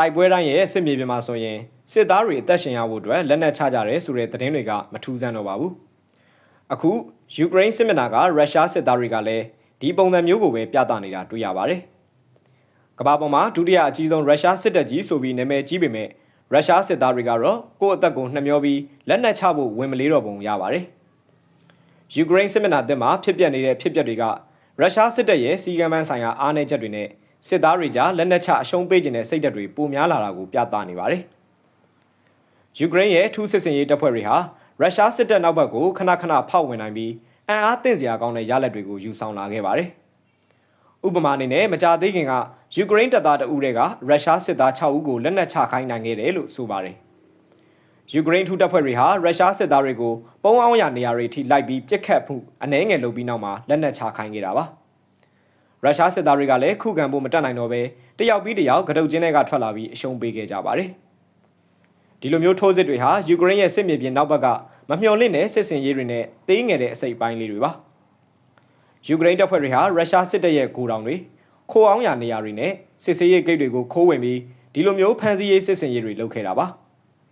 တိုက်ပွဲတိုင်းရဲ့စစ်မြေပြင်မှာဆိုရင်စစ်သားတွေအသက်ရှင်ရဖို့အတွက်လက်နက်ချကြတယ်ဆိုတဲ့သတင်းတွေကမထူးဆန်းတော့ပါဘူး။အခုယူကရိန်းစစ်မျက်နှာကရုရှားစစ်သားတွေကလည်းဒီပုံစံမျိုးကိုပဲပြသနေတာတွေ့ရပါတယ်။ကမ္ဘာပေါ်မှာဒုတိယအကြီးဆုံးရုရှားစစ်တပ်ကြီးဆိုပြီးနာမည်ကြီးပေမဲ့ရုရှားစစ်သားတွေကတော့ကိုယ့်အသက်ကိုနှမျောပြီးလက်နက်ချဖို့ဝင်မလေးတော့ပုံရပါတယ်။ယူကရိန်းစစ်မျက်နှာတက်မှာဖြစ်ပျက်နေတဲ့ဖြစ်ပျက်တွေကရုရှားစစ်တပ်ရဲ့စီကံပန်းဆိုင်ရာအားနည်းချက်တွေနဲ့ စစ်သားတွေကြားလက်နက်ချအရှုံးပေးခြင်းတဲ့စိတ်ဓာတ်တွေပိုများလာတာကိုပြသနေပါတယ်။ယူကရိန်းရဲ့ထူးစစ်စင်ရေးတပ်ဖွဲ့တွေဟာရုရှားစစ်တပ်နောက်ဘက်ကိုခဏခဏဖောက်ဝင်နိုင်ပြီးအင်အားသင့်စရာကောင်းတဲ့ရလဒ်တွေကိုယူဆောင်လာခဲ့ပါတယ်။ဥပမာအနေနဲ့မကြာသေးခင်ကယူကရိန်းတပ်သားတအူးတွေကရုရှားစစ်သား6ဦးကိုလက်နက်ချခိုင်းနိုင်ခဲ့တယ်လို့ဆိုပါတယ်။ယူကရိန်းထူးတပ်ဖွဲ့တွေဟာရုရှားစစ်သားတွေကိုပုံအောင်ရနေရာတွေထိလိုက်ပြီးပြစ်ခတ်မှုအနှဲငယ်လုပ်ပြီးနောက်မှာလက်နက်ချခိုင်းခဲ့တာပါ။ ရုရှားစစ်သားတွေကလည်းခုခံဖို့မတက်နိုင်တော့ပဲတယောက်ပြီးတယောက်ကတုတ်ချင်းတွေကထွက်လာပြီးအရှုံးပေးခဲ့ကြပါတယ်။ဒီလိုမျိုးထိုးစစ်တွေဟာယူကရိန်းရဲ့စစ်မြေပြင်နောက်ဘက်ကမမျှော်လင့်တဲ့စစ်စင်ရေးတွေနဲ့သေးငယ်တဲ့အစိပ်ပိုင်းလေးတွေပါ။ယူကရိန်းတပ်ဖွဲ့တွေဟာရုရှားစစ်တပ်ရဲ့ဂိုတောင်တွေခိုးအောင်ရနေရာတွေနဲ့စစ်စေးရေးဂိတ်တွေကိုခိုးဝင်ပြီးဒီလိုမျိုးဖမ်းဆီးရေးစစ်စင်ရေးတွေလုပ်ခဲ့တာပါ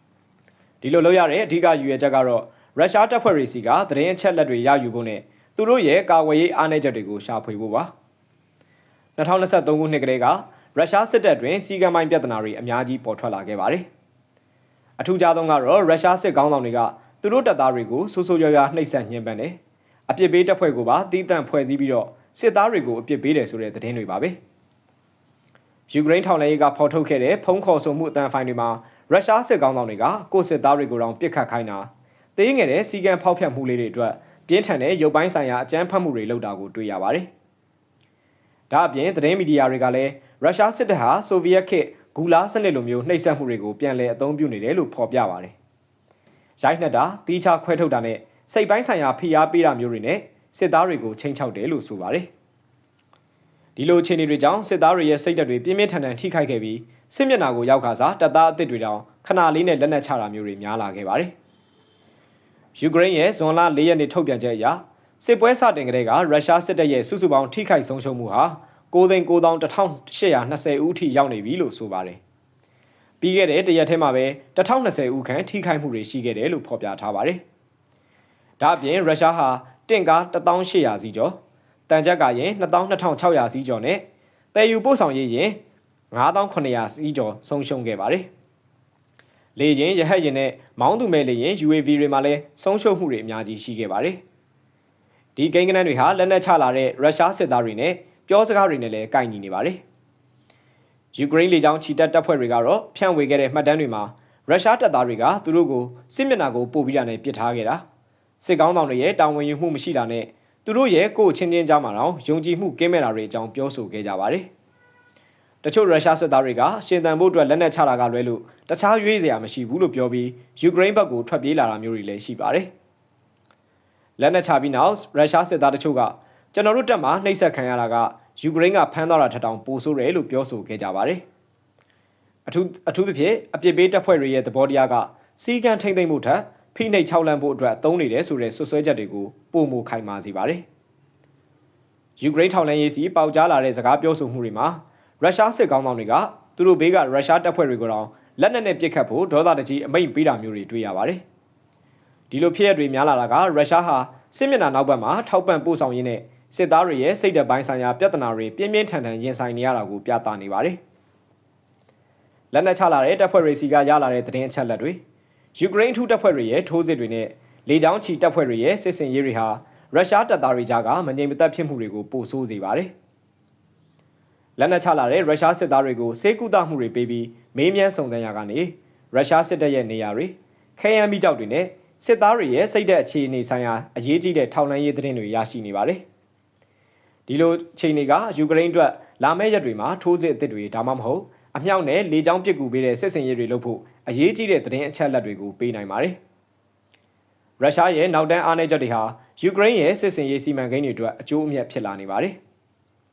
။ဒီလိုလုပ်ရတဲ့အဓိကရည်ရွယ်ချက်ကတော့ရုရှားတပ်ဖွဲ့တွေစီကသတင်းအချက်လက်တွေရယူဖို့နဲ့သူတို့ရဲ့ကာကွယ်ရေးအားနည်းချက်တွေကိုရှာဖွေဖို့ပါ။ 2023ခုနှစ်ကလေးကရုရှားစစ်တပ်တွင်စီကံမိုင်းပြဿနာတွေအများကြီးပေါ်ထွက်လာခဲ့ပါတယ်။အထူးခြားဆုံးကတော့ရုရှားစစ်ကောင်းဆောင်တွေကသူတို့တပ်သားတွေကိုဆူဆူရွာရွာနှိပ်စက်ညှဉ်းပန်းတယ်။အပြစ်ပေးတပ်ဖွဲ့ကိုပါတီးတန့်ဖွဲ့စည်းပြီးတော့စစ်သားတွေကိုအပြစ်ပေးတယ်ဆိုတဲ့သတင်းတွေပါပဲ။ယူကရိန်းထောက်လှမ်းရေးကဖော်ထုတ်ခဲ့တဲ့ဖုံးခေါ်ဆိုမှုအတန်းဖိုင်တွေမှာရုရှားစစ်ကောင်းဆောင်တွေကကိုစစ်သားတွေကိုတောင်ပစ်ခတ်ခိုင်းတာသေးငယ်တဲ့စီကံဖောက်ဖျက်မှုလေးတွေအတွက်ပြင်းထန်တဲ့ရုပ်ပိုင်းဆိုင်ရာအကြမ်းဖက်မှုတွေလုပ်တာကိုတွေ့ရပါတယ်။ ဒါအပြင်သတင်းမီဒီယာတွေကလည်းရုရှားစစ်တပ်ဟာဆိုဗီယက်ခေတ်ဂူလာစနစ်လိုမျိုးနှိပ်စက်မှုတွေကိုပြန်လည်အသုံးပြုနေတယ်လို့ဖော်ပြပါတယ်။ရိုက်နှက်တာတီးခြားခွဲထုတ်တာနဲ့စိတ်ပိုင်းဆိုင်ရာဖိအားပေးတာမျိုးတွေနဲ့စစ်သားတွေကိုချိန်ချောက်တယ်လို့ဆိုပါတယ်။ဒီလိုအခြေအနေတွေကြောင့်စစ်သားတွေရဲ့စိတ်ဓာတ်တွေပြင်းပြင်းထန်ထန်ထိခိုက်ခဲ့ပြီးစစ်မျက်နှာကိုရောက်ခါစားတပ်သားအသစ်တွေတောင်ခဏလေးနဲ့လက်နက်ချတာမျိုးတွေများလာခဲ့ပါတယ်။ယူကရိန်းရဲ့ဇွန်လ၄ရက်နေ့ထုတ်ပြန်ချက်အရ စစ်ပွဲစတင်ကတည်းကရုရှားစစ်တပ်ရဲ့စုစုပေါင်းထိခိုက်ဆုံးရှုံးမှုဟာ9,9820ဦးထိရောက်နေပြီလို့ဆိုပါတယ်။ပြီးခဲ့တဲ့တရက်ထဲမှာပဲ1020ဦးခန့်ထိခိုက်မှုတွေရှိခဲ့တယ်လို့ဖော်ပြထားပါတယ်။ဒါ့အပြင်ရုရှားဟာတင့်ကား1800စီးကျော်တန်ကြက်ကရင်22,600စီးကျော်နဲ့တည်ယူပို့ဆောင်ရေးရင်9,900စီးကျော်ဆုံးရှုံးခဲ့ပါတယ်။လေရင်ရဟတ်ရင်နဲ့မောင်းသူမဲ့လေရင် UAV တွေမှာလည်းဆုံးရှုံးမှုတွေအများကြီးရှိခဲ့ပါတယ်။ ဒီကိန်းဂဏန်းတွေဟာလက်နက်ချလာတဲ့ရုရှားစစ်သားတွေနဲ့ပြောစကားတွေနဲ့လည်းကိုက်ညီနေပါတယ်။ယူကရိန်းလေကြောင်းချီတက်တပ်ဖွဲ့တွေကတော့ဖြန့်ဝေခဲ့တဲ့မှတ်တမ်းတွေမှာရုရှားတပ်သားတွေကသူတို့ကိုစစ်မျက်နှာကိုပို့ပြီးတာနဲ့ပစ်ထားခဲ့တာစစ်ကောင်းဆောင်တွေရဲ့တာဝန်ယူမှုမရှိတာနဲ့သူတို့ရဲ့ကိုယ်ချင်းချင်းကြားမှာတော့ယုံကြည်မှုကင်းမဲ့တာတွေအကြောင်းပြောဆိုခဲ့ကြပါတယ်။တချို့ရုရှားစစ်သားတွေကရှင်သန်ဖို့အတွက်လက်နက်ချတာကလွဲလို့တခြားရွေးစရာမရှိဘူးလို့ပြောပြီးယူကရိန်းဘက်ကိုထွက်ပြေးလာတာမျိုးတွေလည်းရှိပါတယ်။ လက်နက်ချပြီးနောက်ရုရှားစစ်သားတချို့ကကျွန်တော်တို့တပ်မှနှိပ်စက်ခံရတာကယူကရိန်းကဖမ်းသွားတာထက်တောင်ပိုဆိုးတယ်လို့ပြောဆိုခဲ့ကြပါတယ်။အထူးအထူးသဖြင့်အပြစ်ပေးတပ်ဖွဲ့တွေရဲ့သဘောတရားကစီကံထိမ့်သိမ့်မှုထက်ဖိနှိပ်ချောက်လန့်ဖို့အတွက်သုံးနေတယ်ဆိုတဲ့ဆွဆွဲချက်တွေကိုပုံမခိုင်မာစေပါတယ်။ယူကရိန်းထောက်လှမ်းရေးစီပေါက်ကြားလာတဲ့စကားပြောဆိုမှုတွေမှာရုရှားစစ်ကောင်းဆောင်တွေကသူတို့ဘေးကရုရှားတပ်ဖွဲ့တွေကိုတော့လက်နက်နဲ့ပစ်ခတ်ဖို့ဒေါသတကြီးအမိန့်ပေးတာမျိုးတွေတွေ့ရပါတယ်။ ဒီလိုဖြစ်ရတွေများလာတာကရုရှားဟာစစ်မျက်နှာနောက်ဘက်မှာထောက်ပံ့ပို့ဆောင်ရင်းနဲ့စစ်သားတွေရဲ့စိတ်ဓာတ်ပိုင်းဆိုင်ရာပြဿနာတွေပြင်းပြင်းထန်ထန်ရင်ဆိုင်နေရတာကိုပြသနေပါတယ်။လက်နက်ချလာတဲ့တပ်ဖွဲ့တွေစီကရလာတဲ့သတင်းအချက်လက်တွေယူကရိန်းထူးတပ်ဖွဲ့တွေရဲ့ထိုးစစ်တွေနဲ့လေကြောင်းချီတပ်ဖွဲ့တွေရဲ့စစ်စင်ရေးတွေဟာရုရှားတပ်သားတွေကြားကမငြိမ်မသက်ဖြစ်မှုတွေကိုပိုဆိုးစေပါတယ်။လက်နက်ချလာတဲ့ရုရှားစစ်သားတွေကိုစေကူတာမှုတွေပေးပြီးမေးမြန်းစုံစမ်းရာကနေရုရှားစစ်တပ်ရဲ့နေရာတွေခဲယမ်းမိကြောက်တွေနဲ့ စစ်သားတွေရဲ့စိတ်သက်အခြေအနေဆိုင်ရာအရေးကြီးတဲ့ထောက်လှမ်းရေးသတင်းတွေရရှိနေပါတယ်။ဒီလိုအခြေအနေကယူကရိန်းအတွက်လာမယ့်ရက်တွေမှာထိုးစစ်အသစ်တွေဒါမှမဟုတ်အမြောက်နဲ့လေကြောင်းပစ်ကူပေးတဲ့စစ်စင်ရေးတွေလုပ်ဖို့အရေးကြီးတဲ့သတင်းအချက်အလက်တွေကိုပေးနိုင်ပါတယ်။ရုရှားရဲ့နောက်တန်းအားနည်းချက်တွေဟာယူကရိန်းရဲ့စစ်စင်ရေးစီမံကိန်းတွေအတွက်အကျိုးအမြတ်ဖြစ်လာနေပါတယ်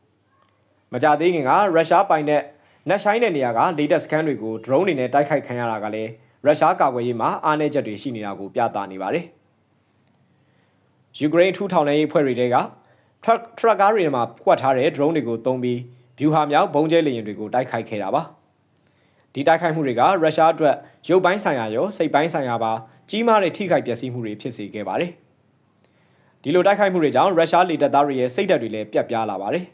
။မကြသေးခင်ကရုရှားပိုင်တဲ့နက်ဆိုင်တဲ့နေရာက latest scan တွေကို drone တွေနဲ့တိုက်ခိုက်ခံရတာကလည်း ရုရှားကာကွယ်ရေးမှာအားနည်းချက်တွေရှိနေတာကိုပြသနေပါတယ်။ယူကရိန်းထူထောင်ရေးအဖွဲ့တွေကထရက်ထရက်ကားတွေမှာဖွက်ထားတဲ့ drone တွေကိုသုံးပြီးဗျူဟာမြောက်ဘုံကျဲလေယာဉ်တွေကိုတိုက်ခိုက်ခဲ့တာပါ။ဒီတိုက်ခိုက်မှုတွေကရုရှားအတွက်ရုပ်ပိုင်းဆိုင်ရာရောစိတ်ပိုင်းဆိုင်ရာပါကြီးမားတဲ့ထိခိုက်ပျက်စီးမှုတွေဖြစ်စေခဲ့ပါတယ်။ဒီလိုတိုက်ခိုက်မှုတွေကြောင့်ရုရှားလေတပ်သားတွေရဲ့စိတ်ဓာတ်တွေလည်းပြတ်ပြားလာပါတယ်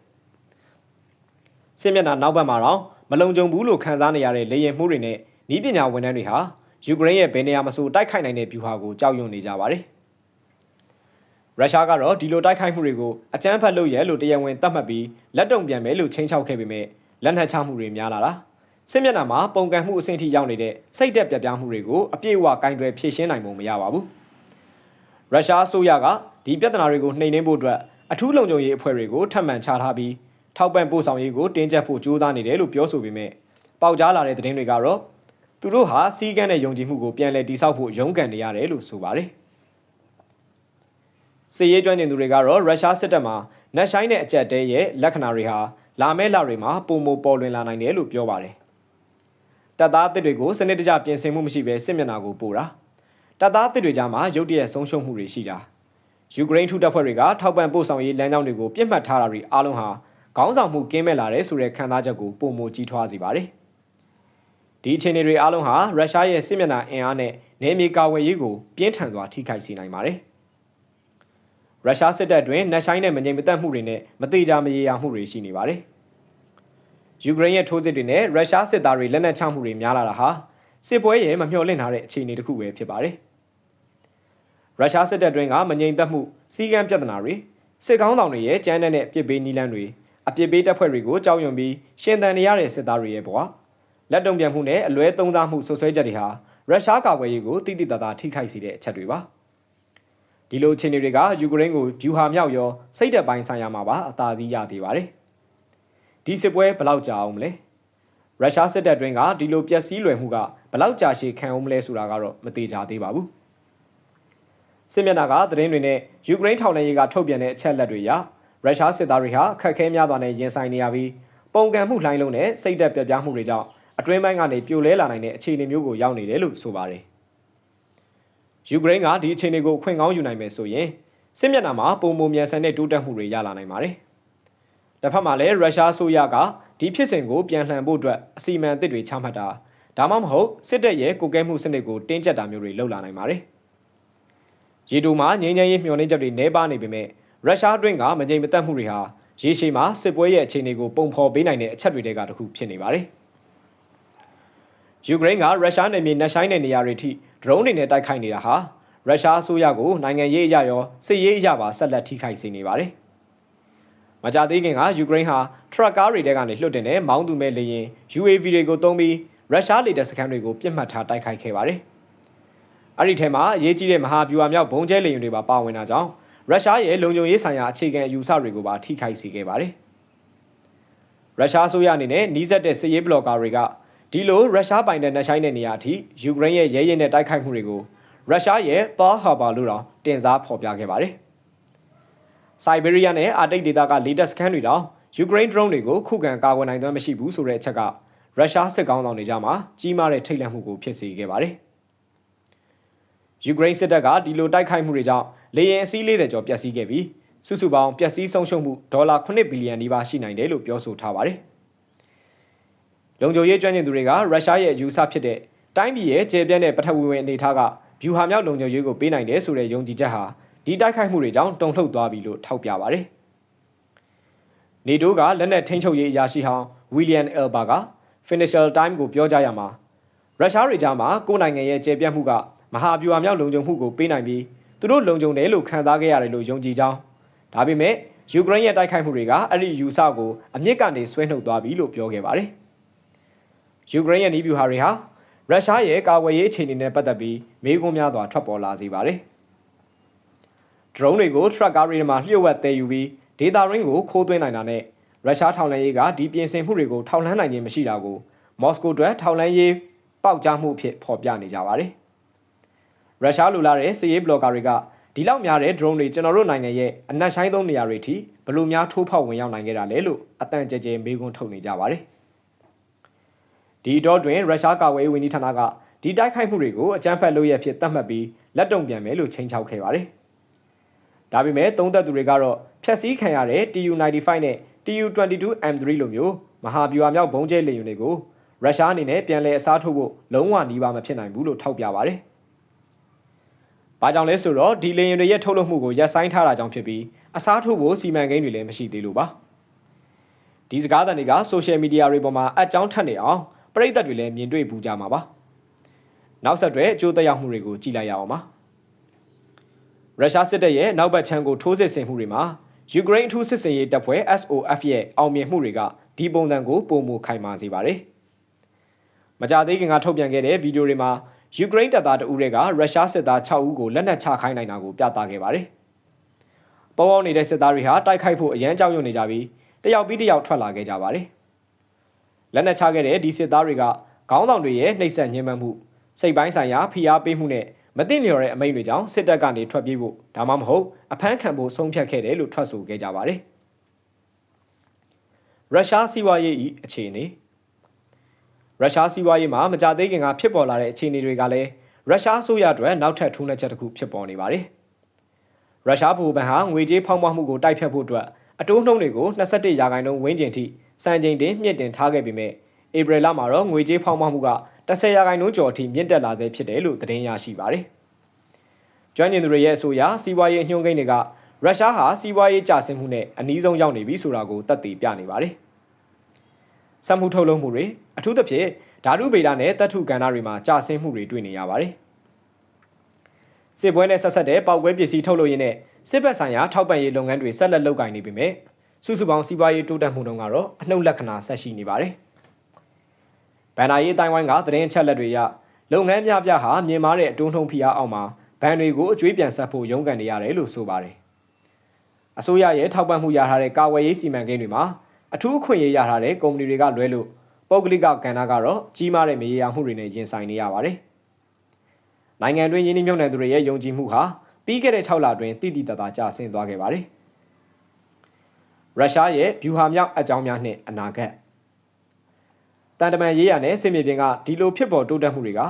။စစ်မျက်နှာနောက်ဘက်မှာတော့မလုံခြုံဘူးလို့ခန်းစားနေရတဲ့လေရင်မှုတွေနဲ့ဤပညာဝန်ထမ်းတွေဟာ ယူကရိန်းရဲ့ဘယ်နေရာမဆိုတိုက်ခိုက်နိုင်တဲ့ဗျူဟာကိုကြောက်ရွံ့နေကြပါတယ်။ရုရှားကတော့ဒီလိုတိုက်ခိုက်မှုတွေကိုအကြမ်းဖက်လုပ်ရဲလို့တရားဝင်သတ်မှတ်ပြီးလက်တုံပြန်မယ်လို့ချိန်ချောက်ခဲ့ပေမဲ့လက်နက်ချမှုတွေများလာတာစစ်မျက်နှာမှာပုံကန်မှုအဆင့်ထိရောက်နေတဲ့စိတ်သက်ပြပြမှုတွေကိုအပြည့်အဝကင်တွယ်ဖြေရှင်းနိုင်မှုမရပါဘူး။ရုရှားအစိုးရကဒီပြဿနာတွေကိုနှိမ်နင်းဖို့အတွက်အထူးလုံခြုံရေးအဖွဲ့တွေကိုထပ်မံချထားပြီးထောက်ပံ့ပို့ဆောင်ရေးကိုတင်းကျပ်ဖို့ကြိုးစားနေတယ်လို့ပြောဆိုပေမဲ့ပေါက်ကြားလာတဲ့သတင်းတွေကတော့ သူတို့ဟာစီးကန်းတဲ့ယုံကြည်မှုကိုပြန်လည်တိစောက်ဖို့ရုန်းကန်နေရတယ်လို့ဆိုပါတယ်။စစ်ရေးကျွမ်းကျင်သူတွေကတော့ရုရှားစစ်တပ်မှာနက်ရှိုင်းတဲ့အကြက်တဲရဲ့လက္ခဏာတွေဟာလာမယ့်လတွေမှာပုံမပေါ်လွင်လာနိုင်တယ်လို့ပြောပါတယ်။တပ်သားအသစ်တွေကိုစနစ်တကျပြင်ဆင်မှုမရှိဘဲစစ်မျက်နှာကိုပို့တာတပ်သားအသစ်တွေကြားမှာရုတ်တရက်ဆုံးရှုံးမှုတွေရှိတာယူကရိန်းထူတပ်ဖွဲ့တွေကထောက်ပံ့ပို့ဆောင်ရေးလမ်းကြောင်းတွေကိုပြစ်မှတ်ထားတာတွေအားလုံးဟာခေါင်းဆောင်မှုကင်းမဲ့လာတဲ့ဆိုတဲ့ခံစားချက်ကိုပုံမကြီးထွားစေပါတယ်။ ဒီအခြေအနေတွေအားလုံးဟာရုရှားရဲ့စစ်မျက်နှာအင်အားနဲ့နယ်မြေကာဝယ်ရေးကိုပြင်းထန်စွာထိခိုက်စေနိုင်ပါတယ်။ရုရှားစစ်တပ်တွင်နက်ရှိုင်းတဲ့မငြိမ်မသက်မှုတွေနဲ့မတိကျမရေရာမှုတွေရှိနေပါတယ်။ယူကရိန်းရဲ့ထိုးစစ်တွေနဲ့ရုရှားစစ်သားတွေလက်နက်ချမှုတွေများလာတာဟာစစ်ပွဲရဲ့မမျှော်လင့်ထားတဲ့အခြေအနေတစ်ခုပဲဖြစ်ပါတယ်။ရုရှားစစ်တပ်တွင်ကမငြိမ်သက်မှုစီးကမ်းပြဿနာတွေစစ်ကောင်းဆောင်တွေရဲ့ကြမ်းတမ်းတဲ့ပြစ်ပေးနည်းလမ်းတွေအပြစ်ပေးတပ်ဖွဲ့တွေကိုကြောက်ရွံ့ပြီးရှင်သန်နေရတဲ့စစ်သားတွေရဲ့ဘဝ လက်တုံပြန်မှုနဲ့အလွဲသုံးစားမှုဆွဆွဲချက်တွေဟာရုရှားကာကွယ်ရေးကိုတိတိတသားထိခိုက်စေတဲ့အချက်တွေပါဒီလိုအခြေအနေတွေကယူကရိန်းကိုဂျူဟာမြောက်ရောစိတ်သက်ပိုင်းဆိုင်ရာမှာပါအသာစီးရသေးပါတယ်ဒီစစ်ပွဲဘယ်လောက်ကြာအောင်မလဲရုရှားစစ်တပ်တွင်းကဒီလိုပျက်စီးလွယ်မှုကဘယ်လောက်ကြာရှည်ခံအောင်မလဲဆိုတာကတော့မသေးကြသေးပါဘူးစစ်မျက်နှာကသတင်းတွေနဲ့ယူကရိန်းထောက်လှမ်းရေးကထုတ်ပြန်တဲ့အချက်လက်တွေအရရုရှားစစ်သားတွေဟာခက်ခဲများစွာနဲ့ရင်ဆိုင်နေရပြီးပုံကံမှုလှိုင်းလုံးနဲ့စိတ်သက်ပြပြမှုတွေကြောင့် အတွင်းပိုင်းကနေပြိုလဲလာနိုင်တဲ့အခြေအနေမျိုးကိုရောက်နေတယ်လို့ဆိုပါတယ်။ယူကရိန်းကဒီအခြေအနေကိုခွင့်ကောင်းယူနိုင်မယ်ဆိုရင်စစ်မျက်နှာမှာပုံမမြန်ဆန်တဲ့တိုးတက်မှုတွေရလာနိုင်ပါတယ်။တစ်ဖက်မှာလည်းရုရှားဆိုရကဒီဖြစ်စဉ်ကိုပြန်လှန်ဖို့အတွက်အစီအမံအသစ်တွေချမှတ်တာဒါမှမဟုတ်စစ်တပ်ရဲ့ကိုကဲမှုစနစ်ကိုတင်းကျပ်တာမျိုးတွေလုပ်လာနိုင်ပါတယ်။ရေတိုမှာငြိမ်းချမ်းရေးမျှော်လင့်ချက်တွေနှဲပါနေပေမဲ့ရုရှားအတွင်းကမငြိမ်မသက်မှုတွေဟာရေရှည်မှာစစ်ပွဲရဲ့အခြေအနေကိုပုံဖော်ပေးနိုင်တဲ့အချက်တွေကတခုဖြစ်နေပါတယ်။ ယူကရိန်းကရုရှားနယ်မြေနှက်ဆိုင်တဲ့နေရာတွေထိဒရုန်းတွေနဲ့တိုက်ခိုက်နေတာဟာရုရှားအစိုးရကိုနိုင်ငံရေးအရရောစစ်ရေးအရပါဆက်လက်ထိခိုက်စေနေပါတယ်။မကြသေးခင်ကယူကရိန်းဟာထရက်ကားတွေထဲကနေလွှတ်တင်တဲ့မောင်းသူမဲ့လေယာဉ် UAV တွေကိုသုံးပြီးရုရှားလေတပ်စခန်းတွေကိုပြစ်မှတ်ထားတိုက်ခိုက်ခဲ့ပါတယ်။အဲ့ဒီထဲမှာအရေးကြီးတဲ့မဟာဗျူဟာမြောက်ဘုံကျဲလေယာဉ်တွေပါပါဝင်တာကြောင့်ရုရှားရဲ့လုံခြုံရေးဆိုင်ရာအခြေခံအယူဆတွေကိုပါထိခိုက်စေခဲ့ပါတယ်။ရုရှားအစိုးရအနေနဲ့နှီးစက်တဲ့စစ်ရေးဘလော့ကာတွေက ဒီလိုရုရှားပိုင်တဲ့နှဆိုင်တဲ့နေရာအထိယူကရိန်းရဲ့ရဲရဲနဲ့တိုက်ခိုက်မှုတွေကိုရုရှားရဲ့ပါဟာဘာလို့တော့တင်စားဖော်ပြခဲ့ပါတယ်။စိုက်ဘေးရီးယားနဲ့အာတိတ်ဒေသကလေတပ်စခန်းတွေတောင်ယူကရိန်း drone တွေကိုခုခံကာကွယ်နိုင်သွမ်းမရှိဘူးဆိုတဲ့အချက်ကရုရှားစစ်ကောင်းဆောင်တွေကြားမှာကြီးမားတဲ့ထိတ်လန့်မှုကိုဖြစ်စေခဲ့ပါတယ်။ယူကရိန်းစစ်တပ်ကဒီလိုတိုက်ခိုက်မှုတွေကြောင့်လေယာဉ်အစီး40ကျော်ပျက်စီးခဲ့ပြီးစုစုပေါင်းပျက်စီးဆုံးရှုံးမှုဒေါ်လာ9ဘီလီယံနီးပါးရှိနိုင်တယ်လို့ပြောဆိုထားပါတယ်။ လုံခြုံရေးကျွမ်းကျင်သူတွေကရုရှားရဲ့အယူအဆဖြစ်တဲ့တိုင်းပြည်ရဲ့ကျေပြန့်တဲ့ပထဝီဝင်အနေအထားကဗျူဟာမြောက်လုံခြုံရေးကိုပေးနိုင်တယ်ဆိုတဲ့ယုံကြည်ချက်ဟာဒီတိုက်ခိုက်မှုတွေကြောင့်တုန်လှုပ်သွားပြီလို့ထောက်ပြပါတယ်။နေတိုးကလက်နက်ထိန်းချုပ်ရေးအရာရှိဟောင်းဝီလီယံအယ်ဘာက Financial Times ကိုပြောကြားရမှာရုရှားတွေကြားမှာကိုယ်နိုင်ငံရဲ့ကျေပြန့်မှုကမဟာဗျူဟာမြောက်လုံခြုံမှုကိုပေးနိုင်ပြီးသူတို့လုံခြုံတယ်လို့ခံစားခဲ့ရတယ်လို့ယုံကြည်ကြောင်းဒါပေမဲ့ယူကရိန်းရဲ့တိုက်ခိုက်မှုတွေကအဲ့ဒီယူဆကိုအမြင့်ကနေဆွဲနှုတ်သွားပြီလို့ပြောခဲ့ပါတယ်။ ယူကရိန်းရဲ့နီးဗျူဟာတွေဟာရုရှားရဲ့ကာကွယ်ရေးအခြေအနေနဲ့ပတ်သက်ပြီးမေးခွန်းများစွာထွက်ပေါ်လာစေပါတယ်။ drone တွေကို truck ကားတွေမှာလျှို့ဝှက်သယ်ယူပြီး data ring ကိုခိုးသွင်းနိုင်တာနဲ့ရုရှားထောက်လှမ်းရေးကဒီပြင်ဆင်မှုတွေကိုထောက်လှမ်းနိုင်ခြင်းမရှိတာကိုမော်စကိုအတွက်ထောက်လှမ်းရေးပေါက်ကြားမှုအဖြစ်ဖော်ပြနေကြပါတယ်။ရုရှားလူလာတဲ့စစ်ရေးဘလော့ဂါတွေကဒီလောက်များတဲ့ drone တွေကျွန်တော်တို့နိုင်ငံရဲ့အနက်ရှိုင်းသုံးနေရာတွေထိဘယ်လိုများထိုးဖောက်ဝင်ရောက်နိုင်ခဲ့တာလဲလို့အတန်ကြဲကြဲမေးခွန်းထုတ်နေကြပါတယ်။ ဒီတော့တွင်ရုရှားကာကွယ်ရေးဝန်ကြီးဌာနကဒီတိုက်ခိုက်မှုတွေကိုအကြမ်းဖက်လုပ်ရဖြစ်သတ်မှတ်ပြီးလက်တုံပြန်မယ်လို့ချိန်ချောက်ခဲ့ပါတယ်။ဒါပေမဲ့သုံးသက်သူတွေကတော့ဖျက်ဆီးခံရတဲ့ TU95 နဲ့ TU22M3 လိုမျိုးမဟာဗျူဟာမြောက်ဘုံကျဲလေယာဉ်တွေကိုရုရှားအနေနဲ့ပြန်လည်အစားထိုးဖို့လုံးဝနှီးပါမဖြစ်နိုင်ဘူးလို့ထောက်ပြပါတယ်။ဘာကြောင့်လဲဆိုတော့ဒီလေယာဉ်တွေရဲ့ထုတ်လုပ်မှုကိုရပ်ဆိုင်းထားတာကြောင့်ဖြစ်ပြီးအစားထိုးဖို့စီမံကိန်းတွေလည်းမရှိသေးလို့ပါ။ဒီစကားသံတွေကဆိုရှယ်မီဒီယာတွေပေါ်မှာအကြောင်းထက်နေအောင် ပရိသတ်တွေလည်းမြင်တွေ့ပူကြမှာပါ။နောက်ဆက်တွဲအကျိုးသက်ရောက်မှုတွေကိုကြည့်လိုက်ရအောင်ပါ။ရုရှားစစ်တပ်ရဲ့နောက်ဘက်ခြမ်းကိုထိုးစစ်ဆင်မှုတွေမှာယူကရိန်းအထူးစစ်စင်ရေးတပ်ဖွဲ့ SOF ရဲ့အောင်မြင်မှုတွေကဒီပုံစံကိုပုံမခိုင်မာစေပါတယ်။မကြသေးခင်ကထုတ်ပြန်ခဲ့တဲ့ဗီဒီယိုတွေမှာယူကရိန်းတပ်သားတအူးတွေကရုရှားစစ်သား6ဦးကိုလက်နက်ချခိုင်းနိုင်တာကိုပြသခဲ့ပါတယ်။ပေါ်ပေါက်နေတဲ့စစ်သားတွေဟာတိုက်ခိုက်ဖို့အရန်ကြောက်ရွံ့နေကြပြီးတယောက်ပြီးတယောက်ထွက်လာခဲ့ကြပါတယ်။ လက်နက်ချခဲ့တဲ့ဒီစစ်သားတွေကခေါင်းဆောင်တွေရဲ့နှိပ်စက်ညှဉ်းပန်းမှုစိတ်ပိုင်းဆိုင်ရာဖိအားပေးမှုနဲ့မသိလျော်တဲ့အမိန့်တွေကြောင့်စစ်တပ်ကနေထွက်ပြေးဖို့ဒါမှမဟုတ်အဖမ်းခံဖို့ဆုံးဖြတ်ခဲ့တယ်လို့ထွက်ဆိုခဲ့ကြပါတယ်။ရုရှားစီးပွားရေး၏အခြေအနေရုရှားစီးပွားရေးမှာမကြသေးခင်ကဖြစ်ပေါ်လာတဲ့အခြေအနေတွေကလည်းရုရှားအစိုးရအတွက်နောက်ထပ်ထိုးနှက်ချက်တစ်ခုဖြစ်ပေါ်နေပါတယ်။ရုရှားဗဟိုဘဏ်ဟာငွေကြေးဖောင်းပွားမှုကိုတိုက်ဖြတ်ဖို့အတွက်အတိုးနှုန်းတွေကို21ရာခိုင်နှုန်းဝန်းကျင်ထိ စံချိန်တင်မြင့်တင်ထားခဲ့ပေမဲ့ဧပြီလမှာတော့ငွေကြေးဖောင်းပွားမှုက10ရာခိုင်နှုန်းကျော်အထိမြင့်တက်လာသေးဖြစ်တယ်လို့သတင်းရရှိပါတယ်။ကျွမ်းကျင်သူတွေရဲ့အဆိုအရစီးပွားရေးညှို့ကိန်းတွေကရုရှားဟာစီးပွားရေးကျဆင်းမှုနဲ့အနည်းဆုံးရောက်နေပြီဆိုတာကိုသက်သေပြနေပါတယ်။စက်မှုထုတ်လုပ်မှုတွေအထူးသဖြင့်ဓာတုဗေဒနဲ့တပ်ထုကဏ္ဍတွေမှာကျဆင်းမှုတွေတွေ့နေရပါတယ်။စစ်ပွဲနဲ့ဆက်ဆက်တဲ့ပောက်ကွဲပစ္စည်းထုတ်လုပ်ရင်းနဲ့စစ်ဘက်ဆိုင်ရာထောက်ပံ့ရေးလုပ်ငန်းတွေဆက်လက်လုပ်ကိုင်နေပေမဲ့ စုစုပေါင်းစီးပွားရေးတိုးတက်မှုတုန်းကတော့အနှုတ်လက္ခဏာဆက်ရှိနေပါတယ်။ဗန်နာရေးတိုင်းဝိုင်းကသတင်းအချက်လက်တွေအရလုပ်ငန်းများပြားဟာမြင်မာတဲ့အတုံးထုံဖိအားအောက်မှာဘဏ်တွေကိုအကျွေးပြန်ဆက်ဖို့ရုန်းကန်နေရတယ်လို့ဆိုပါတယ်။အစိုးရရဲ့ထောက်ပံ့မှုရထားတဲ့ကာဝယ်ရေးစီမံကိန်းတွေမှာအထူးအခွင့်အရေးရထားတဲ့ကုမ္ပဏီတွေကလွဲလို့ပုဂ္ဂလိကကဏ္ဍကတော့ကြီးမားတဲ့မေးရမှုတွေနဲ့ရင်ဆိုင်နေရပါတယ်။နိုင်ငံတွင်းရင်းနှီးမြှုပ်နှံသူတွေရဲ့ယုံကြည်မှုဟာပြီးခဲ့တဲ့6လအတွင်းတိတိတသားကျဆင်းသွားခဲ့ပါတယ်။ ရုရှားရဲ့ဗျူဟာမြောက်အကြောင်းများနှင့်အနာဂတ်တန်တမန်ရေးရနဲ့စစ်မြေပြင်ကဒီလိုဖြစ်ပေါ်တိုးတက်မှုတွေက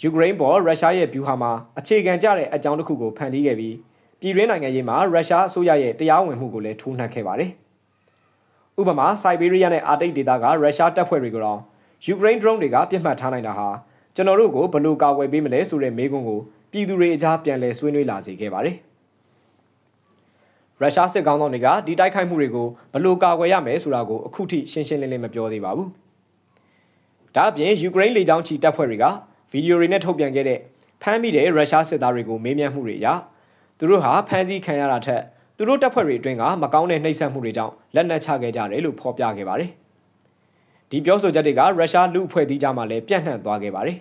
ယူကရိန်းပေါ်ရုရှားရဲ့ဗျူဟာမှာအခြေခံကျတဲ့အကြောင်းတစ်ခုကိုဖန်တီးခဲ့ပြီးပြည်တွင်းနိုင်ငံရေးမှာရုရှားအစိုးရရဲ့တရားဝင်မှုကိုလည်းထိုးနှက်ခဲ့ပါတယ်။ဥပမာစိုက်ဘေးရီးယားနဲ့အာတိတ်ဒေသကရုရှားတပ်ဖွဲ့တွေကိုတော့ယူကရိန်း drone တွေကပြစ်မှတ်ထားနိုင်တာဟာကျွန်တော်တို့ကိုဘလို့ကာကွယ်ပေးမလဲဆိုတဲ့မေးခွန်းကိုပြည်သူတွေအကြားပြန်လည်ဆွေးနွေးလာစေခဲ့ပါတယ်။ ရုရှားစစ်ကောင်တွေကဒီတိုက်ခိုက်မှုတွေကိုဘလို့ကာကွယ်ရမယ်ဆိုတာကိုအခုထိရှင်းရှင်းလင်းလင်းမပြောသေးပါဘူး။ဒါအပြင်ယူကရိန်းလေကြောင်းချီတပ်ဖွဲ့တွေကဗီဒီယိုတွေနဲ့ထုတ်ပြန်ခဲ့တဲ့ဖမ်းမိတဲ့ရုရှားစစ်သားတွေကိုမေးမြန်းမှုတွေအရသူတို့ဟာဖမ်းဆီးခံရတာထက်သူတို့တပ်ဖွဲ့တွေအတွင်းကမကောင်းတဲ့နှိပ်စက်မှုတွေကြောင့်လက်နက်ချခဲ့ကြတယ်လို့ဖော်ပြခဲ့ပါတယ်။ဒီပြောဆိုချက်တွေကရုရှားလူအဖွဲ့အစည်းကြားမှာလည်းပြန့်နှံ့သွားခဲ့ပါတယ်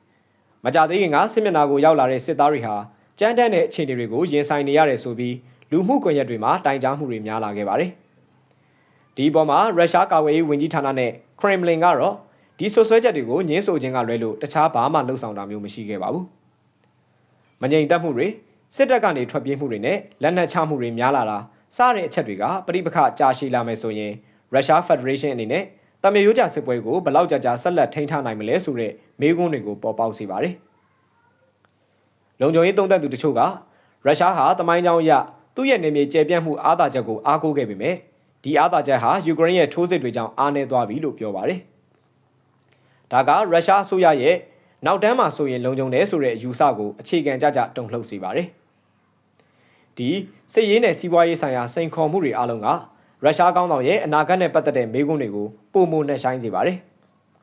။မကြသေးခင်ကစစ်မျက်နှာကိုရောက်လာတဲ့စစ်သားတွေဟာကြမ်းတမ်းတဲ့အခြေအနေတွေကိုရင်ဆိုင်နေရတယ်ဆိုပြီး လူမှုကွန်ရက်တွေမှာတိုင်ကြားမှုတွေများလာခဲ့ပါတယ်။ဒီပေါ်မှာရုရှားကာကွယ်ရေးဝန်ကြီးဌာနနဲ့ခရမ်လင်ကတော့ဒီဆွဆွဲချက်တွေကိုညှင်းဆိုခြင်းကလွဲလို့တခြားဘာမှလှုံ့ဆော်တာမျိုးမရှိခဲ့ပါဘူး။မငြိမ်သက်မှုတွေစစ်တပ်ကနေထွက်ပြေးမှုတွေနဲ့လက်နက်ချမှုတွေများလာတာစတဲ့အချက်တွေကပြိပခကြာရှည်လာမယ်ဆိုရင်ရုရှားဖက်ဒရေးရှင်းအနေနဲ့တမယိုးကြစစ်ပွဲကိုဘလောက်ကြာကြာဆက်လက်ထိန်းထားနိုင်မလဲဆိုတဲ့မေးခွန်းတွေကိုပေါ်ပေါက်စေပါတယ်။လုံခြုံရေးသုံးသပ်သူတချို့ကရုရှားဟာတမိုင်းကြောင်းအရ သူ့ရဲ့နေမြေကျယ်ပြန့်မှုအားသာချက်ကိုအားကိုးခဲ့ပေမဲ့ဒီအားသာချက်ဟာယူကရိန်းရဲ့ထိုးစစ်တွေကြောင့်အားနည်းသွားပြီလို့ပြောပါတယ်။ဒါကရုရှားအစိုးရရဲ့နောက်တန်းမှာဆိုရင်လုံခြုံတယ်ဆိုတဲ့အယူဆကိုအခြေခံကြကြတုံ့လှုပ်စေပါတယ်။ဒီစစ်ရေးနဲ့စီးပွားရေးဆိုင်ရာစိန်ခေါ်မှုတွေအလုံးကရုရှားကောင်းဆောင်ရဲ့အနာဂတ်နဲ့ပတ်သက်တဲ့မေးခွန်းတွေကိုပုံမနှက်ဆိုင်စေပါတယ်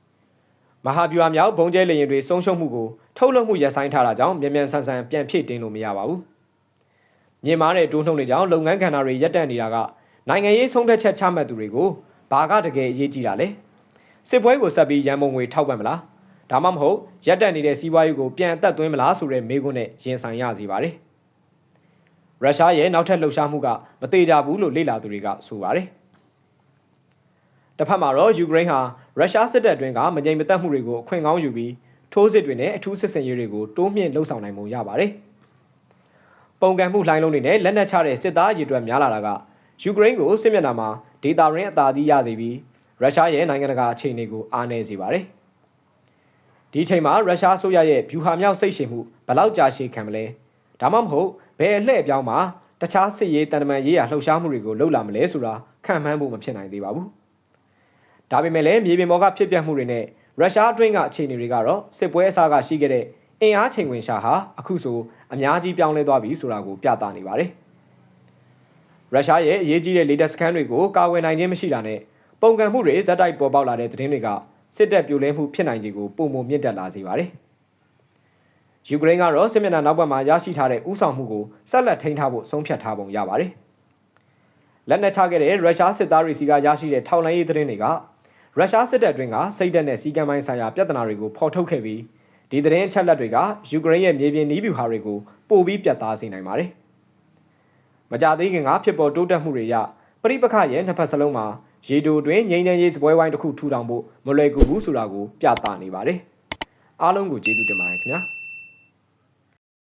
။မဟာဗျူဟာမြောက်ဘုံကျဲလေရင်တွေဆုံးရှုံးမှုကိုထုတ်လုပ်မှုရပ်ဆိုင်းထားတာကြောင့်မြန်မြန်ဆန်ဆန်ပြန်ဖြည့်တင်းလို့မရပါဘူး။ မြင့်မားတဲ့တိုးနှုန်းတွေကြောင့်လုပ်ငန်းကဏ္ဍတွေရပ်တန့်နေတာကနိုင်ငံရေးဆုံးဖြတ်ချက်ချမှတ်သူတွေကိုဘာကတကယ်အရေးကြီးတာလဲစစ်ပွဲကိုဆက်ပြီးရန်ပုံငွေထောက်ပံ့မလားဒါမှမဟုတ်ရပ်တန့်နေတဲ့စီးပွားရေးကိုပြန်အသက်သွင်းမလားဆိုတဲ့မေးခွန်းနဲ့ရင်ဆိုင်ရစီပါတယ်ရုရှားရဲ့နောက်ထပ်လှုပ်ရှားမှုကမသေးကြဘူးလို့လေ့လာသူတွေကဆိုပါတယ်တစ်ဖက်မှာတော့ယူကရိန်းဟာရုရှားစစ်တပ်အတွင်းကမငြိမ်မသက်မှုတွေကိုအခွင့်ကောင်းယူပြီးထိုးစစ်တွေနဲ့အထူးစစ်စင်ရေးတွေကိုတိုးမြင့်လှုပ်ဆောင်နိုင်မှုရပါတယ်။ ပုံကံမှုလှိုင်းလုံးတွေနဲ့လက်နက်ချတဲ့စစ်သားအရေးအတွက်များလာတာကယူကရိန်းကိုစစ်မျက်နှာမှာဒေတာရင်းအသာသီးရစေပြီးရုရှားရဲ့နိုင်ငံတကာအခြေအနေကိုအားနည်းစေပါတယ်။ဒီချိန်မှာရုရှားအစိုးရရဲ့ဗျူဟာမြောက်စိတ်ရှည်မှုဘလောက်ကြာရှည်ခံမလဲ။ဒါမှမဟုတ်ဘယ်အလှည့်အပြောင်းမှာတခြားစစ်ရေးတန်တမန်ရေးရာလှုပ်ရှားမှုတွေကိုလှုပ်လာမလဲဆိုတာခံမှန်းဖို့မဖြစ်နိုင်သေးပါဘူး။ဒါပေမဲ့လည်းမြေပြင်ပေါ်ကဖြစ်ပျက်မှုတွေနဲ့ရုရှားအတွင်းကအခြေအနေတွေကတော့စစ်ပွဲအစကရှိခဲ့တဲ့ အင်အားချိန်ဝင်ရှာဟာအခုဆိုအများကြီးပြောင်းလဲသွားပြီဆိုတာကိုပြသနေပါတယ်။ရုရှားရဲ့အရေးကြီးတဲ့လေတပ်စခန်းတွေကိုကာဝယ်နိုင်ခြင်းမရှိတာနဲ့ပုံကံမှုတွေဇက်တိုက်ပေါ်ပေါက်လာတဲ့သတင်းတွေကစစ်တပ်ပြိုလဲမှုဖြစ်နိုင်ခြေကိုပုံမမြင့်တက်လာစေပါတယ်။ယူကရိန်းကတော့စစ်မျက်နှာနောက်ဘက်မှာရရှိထားတဲ့ဥဆောင်မှုကိုဆက်လက်ထိန်းထားဖို့ဆုံးဖြတ်ထားပုံရပါတယ်။လက်နက်ချခဲ့တဲ့ရုရှားစစ်သားတွေစီကရရှိတဲ့ထောက်လှမ်းရေးသတင်းတွေကရုရှားစစ်တပ်အတွင်းကစိတ်ဓာတ်နဲ့စီကံပိုင်းဆိုင်ရာပြဿနာတွေကိုဖော်ထုတ်ခဲ့ပြီး ဒီသတင်းအချက်လက်တွေကယူကရိန်းရဲ့မြေပြင်နီးဗျူဟာတွေကိုပိုပြီးပြတ်သားစေနိုင်ပါတယ်။မကြသေးခင်ကဖြစ်ပေါ်တိုးတက်မှုတွေရပရိပခရဲ့နှစ်ဖက်စလုံးမှာရေတိုတွင်ငြိမ်းချမ်းရေးစပွဲဝိုင်းတစ်ခုထူထောင်ဖို့မလွယ်ကူဘူးဆိုတာကိုပြသနေပါတယ်။အားလုံးကိုကျေးဇူးတင်ပါတယ်ခင်ဗျာ။